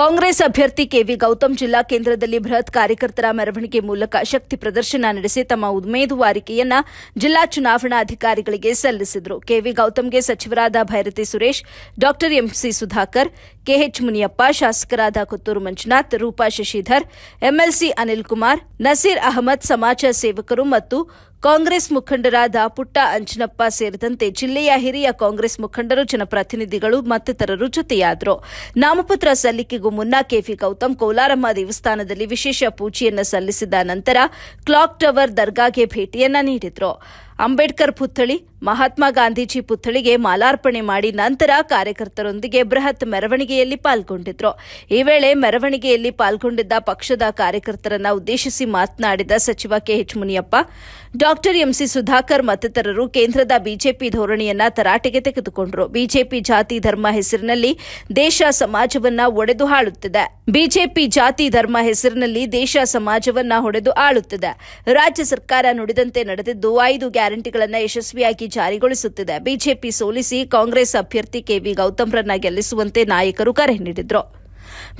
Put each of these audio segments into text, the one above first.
ಕಾಂಗ್ರೆಸ್ ಅಭ್ಯರ್ಥಿ ಕೆವಿ ಗೌತಮ್ ಜಿಲ್ಲಾ ಕೇಂದ್ರದಲ್ಲಿ ಬೃಹತ್ ಕಾರ್ಯಕರ್ತರ ಮೆರವಣಿಗೆ ಮೂಲಕ ಶಕ್ತಿ ಪ್ರದರ್ಶನ ನಡೆಸಿ ತಮ್ಮ ಉಮೇದುವಾರಿಕೆಯನ್ನ ಜಿಲ್ಲಾ ಚುನಾವಣಾ ಅಧಿಕಾರಿಗಳಿಗೆ ಸಲ್ಲಿಸಿದರು. ಕೆವಿ ಗೌತಮ್ಗೆ ಸಚಿವರಾದ ಭೈರತಿ ಸುರೇಶ್ ಡಾ ಎಂಸಿ ಸುಧಾಕರ್, ಕೆಎಚ್ ಮುನಿಯಪ್ಪ, ಶಾಸಕರಾದ ಕುತ್ತೂರು ಮಂಜುನಾಥ್, ರೂಪಾ ಶಶಿಧರ್, ಎಂಎಲ್ಸಿ ಅನಿಲ್ ಕುಮಾರ್ ನಸೀರ್ ಅಹಮದ್ ಸಮಾಜ ಸೇವಕರು ಮತ್ತು ಕಾಂಗ್ರೆಸ್ ಮುಖಂಡರಾದ ಪುಟ್ಟ ಅಂಜನಪ್ಪ ಸೇರಿದಂತೆ ಜಿಲ್ಲೆಯ ಹಿರಿಯ ಕಾಂಗ್ರೆಸ್ ಮುಖಂಡರು, ಜನಪ್ರತಿನಿಧಿಗಳು ಮತ್ತಿತರರು ಜೊತೆಯಾದರು. ನಾಮಪತ್ರ ಸಲ್ಲಿಕೆಗೂ ಮುನ್ನ ಕೆಫಿ ಗೌತಮ್ ಕೋಲಾರಮ್ಮ ದೇವಸ್ಥಾನದಲ್ಲಿ ವಿಶೇಷ ಪೂಜೆಯನ್ನು ಸಲ್ಲಿಸಿದ ನಂತರ ಕ್ಲಾಕ್ ಟವರ್ ದರ್ಗಾಗೆ ಭೇಟಿಯನ್ನ ನೀಡಿದರು. ಅಂಬೇಡ್ಕರ್ ಪುತ್ಥಳಿ, ಮಹಾತ್ಮ ಗಾಂಧೀಜಿ ಪುತ್ಥಳಿಗೆ ಮಾಲಾರ್ಪಣೆ ಮಾಡಿ ನಂತರ ಕಾರ್ಯಕರ್ತರೊಂದಿಗೆ ಬೃಹತ್ ಮೆರವಣಿಗೆಯಲ್ಲಿ ಪಾಲ್ಗೊಂಡಿದ್ರು. ಈ ವೇಳೆ ಮೆರವಣಿಗೆಯಲ್ಲಿ ಪಾಲ್ಗೊಂಡಿದ್ದ ಪಕ್ಷದ ಕಾರ್ಯಕರ್ತರನ್ನ ಉದ್ದೇಶಿಸಿ ಮಾತನಾಡಿದ ಸಚಿವ KH Muniyappa, doctor MC Sudhakar ಮತ್ತಿತರರು ಕೇಂದ್ರದ ಬಿಜೆಪಿ ಧೋರಣೆಯನ್ನ ತರಾಟೆಗೆ ತೆಗೆದುಕೊಂಡರು. ಬಿಜೆಪಿ ಜಾತಿ ಧರ್ಮ ಹೆಸರಿನಲ್ಲಿ ದೇಶ ಸಮಾಜವನ್ನ ಒಡೆದು ಆಳುತ್ತಿದೆ. ಬಿಜೆಪಿ ಜಾತಿ ಧರ್ಮ ಹೆಸರಿನಲ್ಲಿ ದೇಶ ಸಮಾಜವನ್ನ ಹೊಡೆದು ಆಳುತ್ತಿದೆ. ರಾಜ್ಯ ಸರ್ಕಾರ ನುಡಿದಂತೆ ನಡೆದಿದ್ದು ಐದು ಗ್ಯಾರಂಟಿಗಳನ್ನ ಯಶಸ್ವಿಯಾಗಿ ಜಾರಿಗೊಳಿಸುತ್ತಿದೆ. ಬಿಜೆಪಿ ಸೋಲಿಸಿ ಕಾಂಗ್ರೆಸ್ ಅಭ್ಯರ್ಥಿ ಕೆವಿ ಗೌತಮ್ರನ್ನ ಗೆಲ್ಲಿಸುವಂತೆ ನಾಯಕರು ಕರೆ ನೀಡಿದ್ರು.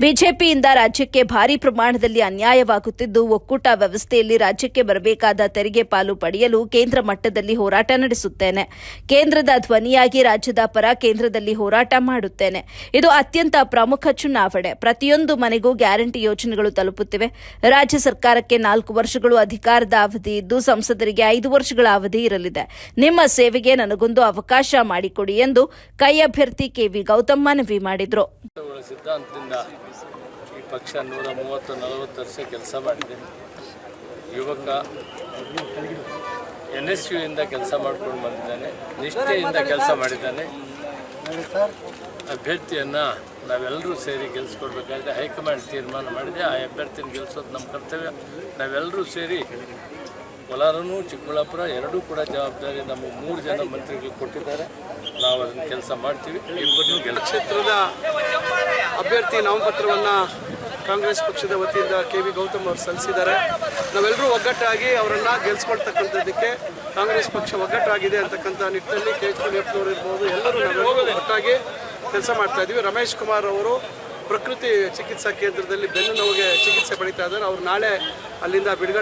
ಬಿಜೆಪಿಯಿಂದ ರಾಜ್ಯಕ್ಕೆ ಭಾರಿ ಪ್ರಮಾಣದಲ್ಲಿ ಅನ್ಯಾಯವಾಗುತ್ತಿದ್ದು, ಒಕ್ಕೂಟ ವ್ಯವಸ್ಥೆಯಲ್ಲಿ ರಾಜ್ಯಕ್ಕೆ ಬರಬೇಕಾದ ತೆರಿಗೆ ಪಾಲು ಪಡೆಯಲು ಕೇಂದ್ರ ಮಟ್ಟದಲ್ಲಿ ಹೋರಾಟ ನಡೆಸುತ್ತೇನೆ. ಕೇಂದ್ರದ ಧ್ವನಿಯಾಗಿ ರಾಜ್ಯದ ಪರ ಕೇಂದ್ರದಲ್ಲಿ ಹೋರಾಟ ಮಾಡುತ್ತೇನೆ. ಇದು ಅತ್ಯಂತ ಪ್ರಮುಖ ಚುನಾವಣೆ. ಪ್ರತಿಯೊಂದು ಮನೆಗೂ ಗ್ಯಾರಂಟಿ ಯೋಜನೆಗಳು ತಲುಪುತ್ತಿವೆ. ರಾಜ್ಯ ಸರ್ಕಾರಕ್ಕೆ ನಾಲ್ಕು ವರ್ಷಗಳು ಅಧಿಕಾರದ ಅವಧಿ ಇದ್ದು, ಸಂಸದರಿಗೆ ಐದು ವರ್ಷಗಳ ಅವಧಿ ಇರಲಿದೆ. ನಿಮ್ಮ ಸೇವೆಗೆ ನನಗೊಂದು ಅವಕಾಶ ಮಾಡಿಕೊಡಿ ಎಂದು ಕೈ ಅಭ್ಯರ್ಥಿ ಕೆವಿ ಗೌತಮ್ ಮನವಿ ಮಾಡಿದರು. ಈ ಪಕ್ಷ ನೂರ ಮೂವತ್ತು, ನಲವತ್ತು ವರ್ಷ ಕೆಲಸ ಮಾಡಿದೆ. ಯುವಕ ಎನ್ ಎಸ್ ಯುಯಿಂದ ಕೆಲಸ ಮಾಡ್ಕೊಂಡು ಬಂದಿದ್ದಾನೆ, ನಿಷ್ಠೆಯಿಂದ ಕೆಲಸ ಮಾಡಿದ್ದಾನೆ. ಅಭ್ಯರ್ಥಿಯನ್ನು ನಾವೆಲ್ಲರೂ ಸೇರಿ ಗೆಲ್ಲಿಸ್ಕೊಡ್ಬೇಕಾದ್ರೆ ಹೈಕಮಾಂಡ್ ತೀರ್ಮಾನ ಮಾಡಿದೆ. ಆ ಅಭ್ಯರ್ಥಿನ ಗೆಲ್ಲಿಸೋದು ನಮ್ಮ ಕರ್ತವ್ಯ. ನಾವೆಲ್ಲರೂ ಸೇರಿ ಕೋಲಾರನು, ಚಿಕ್ಕಬಳ್ಳಾಪುರ ಎರಡೂ ಕೂಡ ಜವಾಬ್ದಾರಿ ನಮ್ಮ ಮೂರು ಜನ ಮಂತ್ರಿಗಳು ಕೊಟ್ಟಿದ್ದಾರೆ. ನಾವು ಅದನ್ನು ಕೆಲಸ ಮಾಡ್ತೀವಿ. ಇಬ್ಬರು ಗೆಲ್ಲ ಕ್ಷೇತ್ರದ ಅಭ್ಯರ್ಥಿ ನಾಮಪತ್ರವನ್ನು ಕಾಂಗ್ರೆಸ್ ಪಕ್ಷದ ವತಿಯಿಂದ ಕೆ ವಿ ಗೌತಮ್ ಅವರು ಸಲ್ಲಿಸಿದ್ದಾರೆ. ನಾವೆಲ್ಲರೂ ಒಗ್ಗಟ್ಟಾಗಿ ಅವರನ್ನು ಗೆಲ್ಸ್ಕೊಳ್ತಕ್ಕಂಥದ್ದಕ್ಕೆ ಕಾಂಗ್ರೆಸ್ ಪಕ್ಷ ಒಗ್ಗಟ್ಟಾಗಿದೆ ಅಂತಕ್ಕಂಥ ನಿಟ್ಟಿನಲ್ಲಿ ಕೆ ಎಚ್ ಮುನಿಯಪ್ಪನವರು ಇರ್ಬೋದು, ಎಲ್ಲರೂ ನಾವೆಲ್ಲರೂ ಒಟ್ಟಾಗಿ ಕೆಲಸ ಮಾಡ್ತಾ ಇದ್ದೀವಿ. ರಮೇಶ್ ಕುಮಾರ್ ಅವರು ಪ್ರಕೃತಿ ಚಿಕಿತ್ಸಾ ಕೇಂದ್ರದಲ್ಲಿ ಬೆನ್ನು ನೋವಿಗೆ ಚಿಕಿತ್ಸೆ ಪಡಿತಾ ಇದ್ದಾರೆ. ಅವರು ನಾಳೆ ಅಲ್ಲಿಂದ ಬಿಡುಗಡೆ